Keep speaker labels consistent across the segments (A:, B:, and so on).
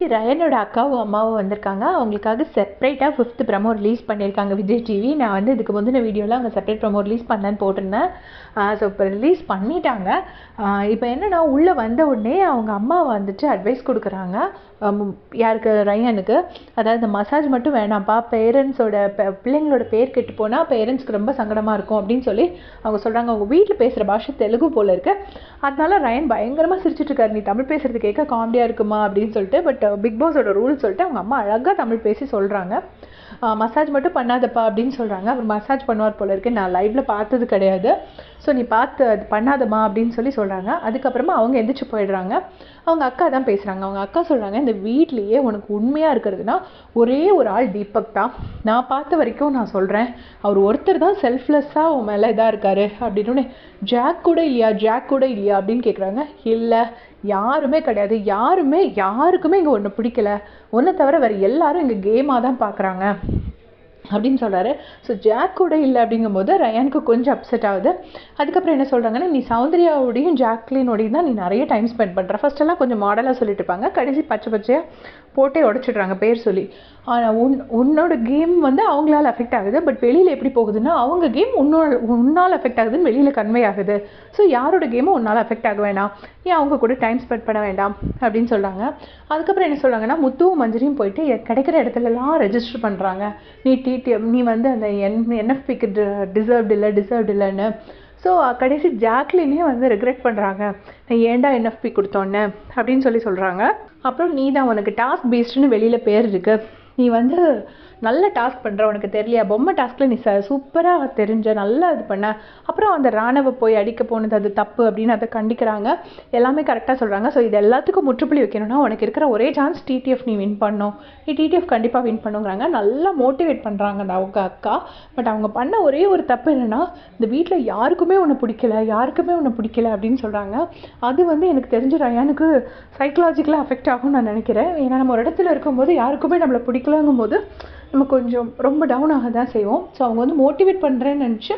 A: ரயனோட அக்காவும் அம்மாவும் வந்திருக்காங்க. அவங்களுக்காக செப்பரேட்டாக ஃபிஃப்த் ப்ரமோ ரிலீஸ் பண்ணியிருக்காங்க விஜய் டிவி நான் வந்து இதுக்கு முந்தின வீடியோவில் அவங்க செப்பரேட் ப்ரமோ ரிலீஸ் பண்ணேன்னு போட்டிருந்தேன். ஸோ இப்போ ரிலீஸ் பண்ணிட்டாங்க. இப்போ என்னென்னா உள்ளே வந்த உடனே அவங்க அம்மா வந்துட்டு அட்வைஸ் கொடுக்குறாங்க. யாருக்கு? ரயனுக்கு. அதாவது இந்த மசாஜ் மட்டும் வேணாம்ப்பா. பேரண்ட்ஸோட பிள்ளைங்களோட பேர் கெட்டு போனால் பேரண்ட்ஸ்க்கு ரொம்ப சங்கடமாக இருக்கும் அப்படின்னு சொல்லி அவங்க சொல்கிறாங்க அவங்க வீட்டில் பேசுகிற பாஷை தெலுங்கு போல் இருக்குது அதனால ரயன் பயங்கரமாக சிரிச்சிட்ருக்காரு நீ தமிழ் பேசுறது கேட்க காமெடியாக இருக்குமா? அப்படின்னு சொல்லிட்டு பட் பிக் பாஸோட ரூல் சொல்லிட்டு அவங்க அம்மா அழகாக தமிழ் பேசி சொல்கிறாங்க மசாஜ் மட்டும் பண்ணாதப்பா அப்படின்னு சொல்கிறாங்க அவர் மசாஜ் பண்ணுவார் போல இருக்கு. நான் லைவ்ல பார்த்தது கிடையாது. ஸோ நீ பார்த்து அது பண்ணாதம்மா அப்படின்னு சொல்லி சொல்கிறாங்க அதுக்கப்புறமா அவங்க எந்திரிச்சு போயிடுறாங்க. அவங்க அக்கா தான் பேசுகிறாங்க அவங்க அக்கா சொல்கிறாங்க இந்த வீட்லேயே உனக்கு உண்மையாக இருக்கிறதுனா ஒரே ஒரு ஆள் தீபக் தான். நான் பார்த்த வரைக்கும் நான் சொல்கிறேன் அவர் ஒருத்தர் தான் செல்ஃப்லெஸ்ஸாக உன் மேலே இதாக இருக்கார். அப்படின்னு ஜாக் கூட இல்லையா? ஜாக் கூட இல்லையா? அப்படின்னு கேட்குறாங்க இல்லை யாருமே கிடையாது. யாருமே யாருக்குமே இங்கே ஒன்று பிடிக்கல. ஒன்றை தவிர வேறு எல்லாரும் இங்கே கேமாக தான் பார்க்குறாங்க. அப்படின்னு சொல்கிறாரு ஸோ ஜாக் கூட இல்லை அப்படிங்கும்போது ரயானுக்கு கொஞ்சம் அப்செட் ஆகுது. அதுக்கப்புறம் என்ன சொல்கிறாங்கன்னா நீ சௌந்தர்யாவோடையும் ஜாக்லினோடையும் தான் நீ நிறைய டைம் ஸ்பெண்ட் பண்ணுற ஃபஸ்ட்டெல்லாம் கொஞ்சம் மாடலாக சொல்லிட்டு இருப்பாங்க. கடைசி பச்சை பச்சையாக போட்டே உடச்சிடுறாங்க பேர் சொல்லி. ஆனால் உன் உன்னோட கேம் வந்து அவங்களால அஃபெக்ட் ஆகுது பட் வெளியில் எப்படி போகுதுன்னா அவங்க கேம் உன்னோட உன்னால் அஃபெக்ட் ஆகுதுன்னு வெளியில் கன்வே ஆகுது. ஸோ யாரோட கேமும் உன்னால் அஃபெக்ட் ஆக வேண்டாம் ஏன் அவங்க கூட டைம் ஸ்பெண்ட் பண்ண வேண்டாம்? அப்படின்னு சொல்கிறாங்க அதுக்கப்புறம் என்ன சொல்கிறாங்கன்னா முத்துவும் மஞ்சரியும் போயிட்டு கிடைக்கிற இடத்துலலாம் ரெஜிஸ்டர் பண்ணுறாங்க நீ டிடிஎம் நீ வந்து அந்த என் என்எஃபிக்கு டிசர்வ்டு இல்லை டிசர்வ்டு இல்லைன்னு. ஸோ கடைசி ஜாக்லினே வந்து ரெக்ரெட் பண்ணுறாங்க நான் ஏன்டா என்எஃப்பி கொடுத்தோன்னு? அப்படின்னு சொல்லி சொல்கிறாங்க அப்புறம் நீ தான் உனக்கு டாஸ்க் பேஸ்டுன்னு வெளியில் பேர் இருக்குது நீ வந்து நல்ல டாஸ்க் பண்ணுற உனக்கு தெரியலையா? பொம்மை டாஸ்கில் நீ ச சூப்பராக தெரிஞ்ச நல்லா இது பண்ண. அப்புறம் அந்த ராணுவ போய் அடிக்க போனது அது தப்பு அப்படின்னு அதை கண்டிக்கிறாங்க. எல்லாமே கரெக்டாக சொல்கிறாங்க ஸோ இது எல்லாத்துக்கும் முற்றுப்புள்ளி வைக்கணும்னா உனக்கு இருக்கிற ஒரே சான்ஸ் டிடிஎஃப் நீ வின் பண்ணும் நீ டிடிஎஃப் கண்டிப்பாக வின் பண்ணுங்கிறாங்க. நல்லா மோட்டிவேட் பண்ணுறாங்க அந்த அவங்க அக்கா. பட் அவங்க பண்ண ஒரே ஒரு தப்பு என்னென்னா இந்த வீட்டில் யாருக்குமே ஒன்று பிடிக்கல யாருக்குமே ஒன்று பிடிக்கல அப்படின்னு சொல்கிறாங்க அது வந்து எனக்கு தெரிஞ்ச ரயானுக்கு சைக்கலாஜிக்கலாக அஃபெக்ட் ஆகும்னு நான் நினைக்கிறேன். ஏன்னா நம்ம ஒரு இடத்துல இருக்கும்போது யாருக்குமே நம்மளை பிடிக்கல போது நம்ம கொஞ்சம் ரொம்ப டவுன் ஆக தான் செய்வோம். ஸோ அவங்க வந்து மோட்டிவேட் பண்ணுறேன்னு நினச்சி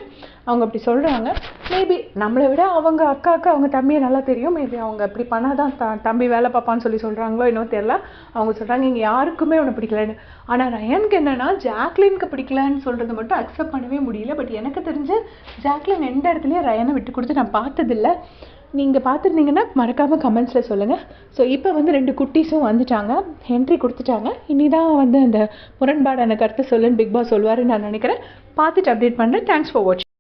A: அவங்க அப்படி சொல்கிறாங்க மேபி நம்மளை விட அவங்க அக்காவுக்கு அவங்க தம்பியை நல்லா தெரியும். மேபி அவங்க அப்படி பண்ணால் தான் த தம்பி வேலை பார்ப்பான்னு சொல்லி சொல்கிறாங்களோ இன்னும் தெரில அவங்க சொல்கிறாங்க இங்கே யாருக்குமே உன்னை பிடிக்கலன்னு. ஆனால் ரயனுக்கு என்னென்னா ஜாக்லினுக்கு பிடிக்கலன்னு சொல்கிறது மட்டும் அக்செப்ட் பண்ணவே முடியல. பட் எனக்கு தெரிஞ்சு ஜாக்லின் எந்த இடத்துலையும் ரயனை விட்டு கொடுத்து நான் பார்த்ததில்ல. நீங்கள் பார்த்துருந்தீங்கன்னா மறக்காமல் கமெண்ட்ஸில் சொல்லுங்கள் ஸோ இப்போ வந்து ரெண்டு குட்டீஸும் வந்துட்டாங்க. என்ட்ரி கொடுத்துட்டாங்க. இனி தான் வந்து அந்த முரண்பாடான கருத்தை சொல்லுன்னு பிக் பாஸ் சொல்லுவாருன்னு நான் நினைக்கிறேன். பார்த்துட்டு அப்டேட் பண்ணுறேன் தேங்க்ஸ் ஃபார் வாட்சிங்